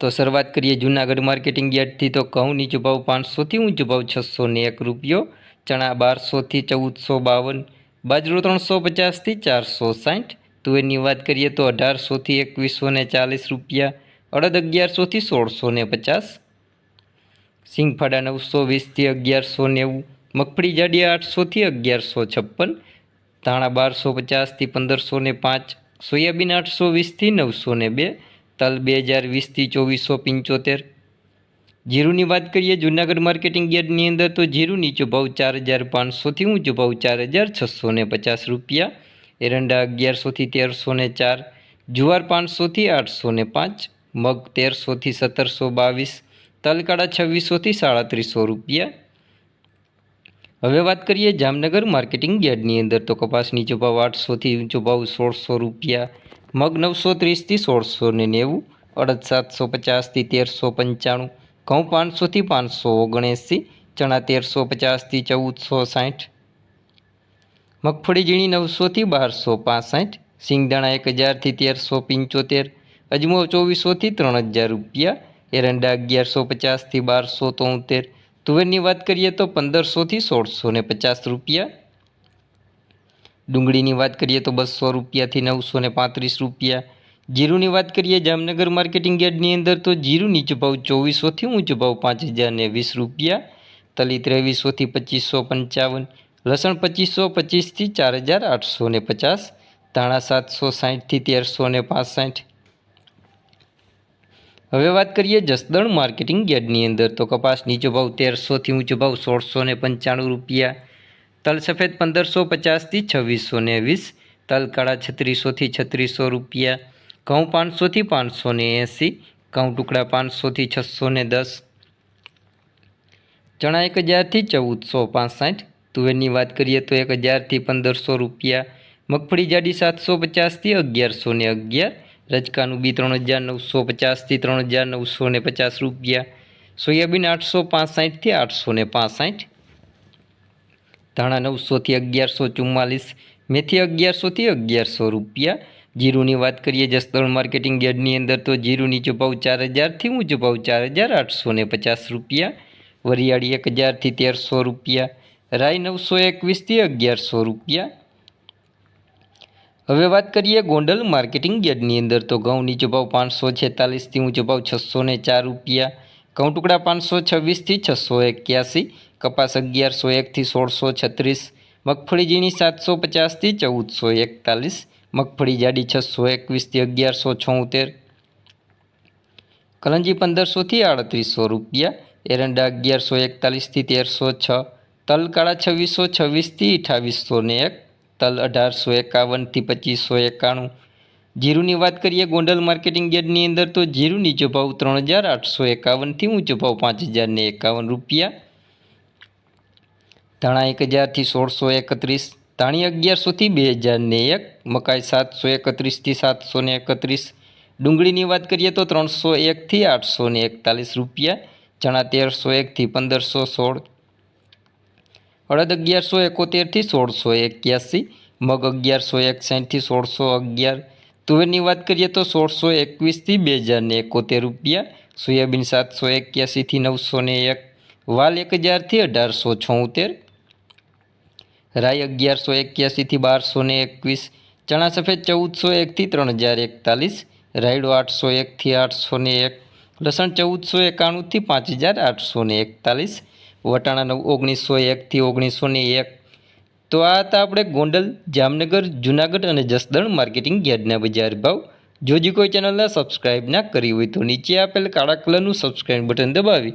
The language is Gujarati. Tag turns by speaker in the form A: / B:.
A: તો શરૂઆત કરીએ જૂનાગઢ માર્કેટિંગ યાર્ડથી. તો ઘઉં નીચો ભાવ પાંચસોથી ઊંચો ભાવ છસો ને એક રૂપિયો, ચણા બારસોથી ચૌદસો બાવન, બાજરો ત્રણસો પચાસથી ચારસો સાઠ. તુવેરની વાત કરીએ તો અઢારસોથી એકવીસો ને ચાલીસ રૂપિયા, અડદ અગિયારસોથી સોળસો ને પચાસ, સિંગફાડા નવસો વીસથી અગિયારસો નેવું, મગફળી જાડિયા આઠસોથી અગિયારસો છપ્પન, ધાણા બારસો પચાસથી પંદરસો ને પાંચ, સોયાબીન આઠસો વીસથી નવસો ને બે તલ બે હજાર વીસથી ચોવીસો પંચોતેર. જીરુની વાત કરીએ જૂનાગઢ માર્કેટિંગ યાર્ડની અંદર, તો જીરું નીચો ભાવ ચાર હજાર પાંચસોથી ઊંચો ભાવ ચાર હજાર છસો પચાસ રૂપિયા. એરંડા અગિયારસોથી તેરસો ને ચાર, જુવાર પાંચસોથી આઠસો ને પાંચ, મગ તેરસોથી સત્તરસો બાવીસ, તલકાળા છવ્વીસોથી સાડત્રીસો રૂપિયા. હવે વાત કરીએ જામનગર માર્કેટિંગ યાર્ડની અંદર, તો કપાસ નીચો ભાવ આઠસોથી ઊંચો ભાવ સોળસો રૂપિયા મગ નવસો ત્રીસથી સોળસો ને નેવું, અડદ સાતસો પચાસથી તેરસો પંચાણું, ઘઉં પાંચસોથી પાંચસો ઓગણએંસી, ચણા તેરસો પચાસથી ચૌદસો સાઠ. મગફળી ઝીણી નવસોથી બારસો પાસઠ, સિંગદાણા એક હજારથી તેરસો પંચોતેર, અજમો ચોવીસોથી ત્રણ હજાર રૂપિયા, એરંડા અગિયારસો પચાસથી બારસો તોતેર. તુવેરની વાત કરીએ તો પંદરસોથી સોળસો ને પચાસ રૂપિયા. ડુંગળીની વાત કરીએ તો બસો રૂપિયાથી નવસો ને પાંત્રીસ રૂપિયા. જીરુની વાત કરીએ જામનગર માર્કેટિંગ યાર્ડની અંદર તો જીરું નીચો ભાવ ચોવીસોથી ઊંચો ભાવ પાંચ હજાર ને વીસ રૂપિયા. તલી ત્રેવીસોથી પચીસો પંચાવન, લસણ પચીસો પચીસથી ચાર હજાર આઠસો ને પચાસ, ધાણા સાતસો સાઠથી તેરસો ને પાસઠ. હવે વાત કરીએ જસદણ માર્કેટિંગ યાર્ડની અંદર તો કપાસ નીચો ભાવ તેરસોથી ઊંચો ભાવ સોળસો ને પંચાણું રૂપિયા. તલ સફેદ પંદરસો પચાસથી છવ્વીસો ને વીસ, તલ કાળા છત્રીસોથી છત્રીસો રૂપિયા, ઘઉં પાંચસોથી પાંચસો ને એંસી, ઘઉં ટુકડા પાંચસોથી છસો ને દસ, ચણા એક હજારથી ચૌદસો પાંસઠ, તુવેરની વાત કરીએ તો એક હજારથી પંદરસો રૂપિયા, મગફળી જાડી સાતસો પચાસથી અગિયારસો ને અગિયાર, રજકાનું બી ત્રણ હજાર નવસો પચાસથી ત્રણ હજાર નવસો ને પચાસ રૂપિયા, સોયાબીન આઠસો પાંસઠથી આઠસો ને પાસઠ ધાણા નવસોથી અગિયારસો ચુમ્માલીસ, મેથી અગિયારસોથી અગિયારસો રૂપિયા. જીરુની વાત કરીએ જસદણ માર્કેટિંગ યાર્ડની અંદર તો જીરું નીચો ચાર હજારથી ઊંચો ભાવ ચાર હજાર આઠસો ને પચાસ રૂપિયા. વરિયાળી એક હજારથી તેરસો રૂપિયા. રાઈ નવસો એકવીસથી અગિયારસો રૂપિયા. હવે વાત કરીએ ગોંડલ માર્કેટિંગ યાર્ડની અંદર તો ઘઉં નીચો પાંચસો છેતાલીસથી ઊંચો ભાવ છસો ને ચાર રૂપિયા. ઘઉં ટુકડા પાંચસો છવ્વીસથી છસો એક્યાસી. કપાસ અગિયારસો એકથી સોળસો છત્રીસ મગફળી ઝીણી સાતસો પચાસથી ચૌદસો એકતાલીસ મગફળી જાડી છસો એકવીસથી અગિયારસો છોતેર કલંજી પંદરસોથી આડત્રીસો રૂપિયા, એરંડા અગિયારસો એકતાલીસથી તેરસો છ તલ કાળા છવ્વીસો છવ્વીસથી અઠાવીસો ને એક, તલ અઢારસો એકાવનથી પચીસો એકાણું. જીરુની વાત કરીએ ગોંડલ માર્કેટિંગ યાર્ડની અંદર તો જીરું નીચો ભાવ ત્રણ હજાર આઠસો એકાવનથી ઊંચો ભાવ પાંચ હજાર ને એકાવન રૂપિયા ધાણા એક હજારથી સોળસો એકત્રીસ, ધાણી અગિયારસોથી બે હજારને એક, મકાઈ સાતસો એકત્રીસથી સાતસો એકત્રીસ. ડુંગળીની વાત કરીએ તો ત્રણસો એકથી આઠસો એકતાલીસ રૂપિયા, ચણા તેરસો એકથી પંદરસો સોળ. અડદ અગિયારસો એકોતેરથી સોળસો એક્યાસી, મગ અગિયારસો એકસાઠથી સોળસો અગિયાર. તુવેરની વાત કરીએ તો સોળસો એકવીસથી બે હજારને એકોતેર રૂપિયા, સોયાબીન સાતસો એક્યાસીથી નવસો એક, વાલ એક હજારથી અઢારસો છોતેર રાઈ અગિયારસો એક્યાસીથી બારસો ને એકવીસ ચણા સફેદ ચૌદસો એકથી ત્રણ હજાર એકતાલીસ, રાયડો આઠસો એકથી આઠસો ને એક, લસણ ચૌદસો એકાણુંથી પાંચ હજાર આઠસો ને એકતાલીસ, વટાણા નવ ઓગણીસો એકથી ઓગણીસો ને એક. તો આ હતા આપણે ગોંડલ, જામનગર, જુનાગઢ અને જસદણ માર્કેટિંગ યાર્ડના બજાર ભાવ. જો જે કોઈ ચેનલને સબસ્ક્રાઇબ ના કરી હોય તો નીચે આપેલ કાળા કલરનું સબસ્ક્રાઇબ બટન દબાવી